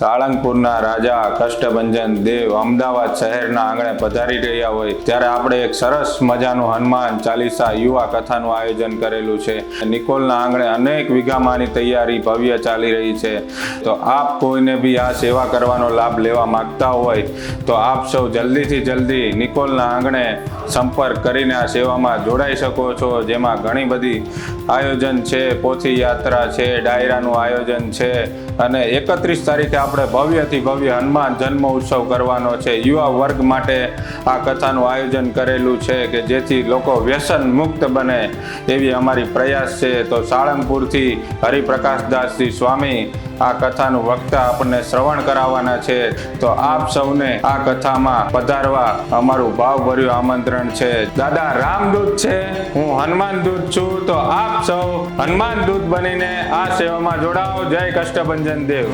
સાળંગપુરના રાજા કષ્ટભંજન દેવ અમદાવાદ શહેરના આંગણે પધારી રહ્યા હોય, ત્યારે આપણે એક સરસ મજાનું હનુમાન ચાલીસા યુવા કથાનું આયોજન કરેલું છે. નિકોલના આંગણે અનેક વિઘામાની તૈયારી ભવ્ય ચાલી રહી છે. તો આપ કોઈને બી આ સેવા કરવાનો લાભ લેવા માંગતા હોય, તો આપ સૌ જલ્દીથી જલ્દી નિકોલના આંગણે સંપર્ક કરીને આ સેવામાં જોડાઈ શકો છો. જેમાં ઘણી બધી આયોજન છે પોથી યાત્રા છે, ડાયરાનું આયોજન છે અને એકત્રીસ તારીખે આપણે ભવ્યથી ભવ્ય હનુમાન જન્મ ઉત્સવ કરવાનો છે. યુવા વર્ગ માટે આ કથાનું આયોજન કરેલું છે કે જેથી લોકો વ્યસન મુક્ત બને એવી અમારી પ્રયાસ છે. તો સાળંગપુરથી હરિપ્રકાશદાસજી સ્વામી આ કથાનું વક્તા આપણને શ્રવણ કરાવવાના છે. તો આપ સૌને આ કથામાં પધારવા અમારું ભાવભર્યું આમંત્રણ છે. દાદા રામદૂત છે. હું હનુમાન દૂત છું. તો આપ સૌ હનુમાન દૂત બનીને આ સેવામાં જોડાઓ. જય કષ્ટભંજન દેવ.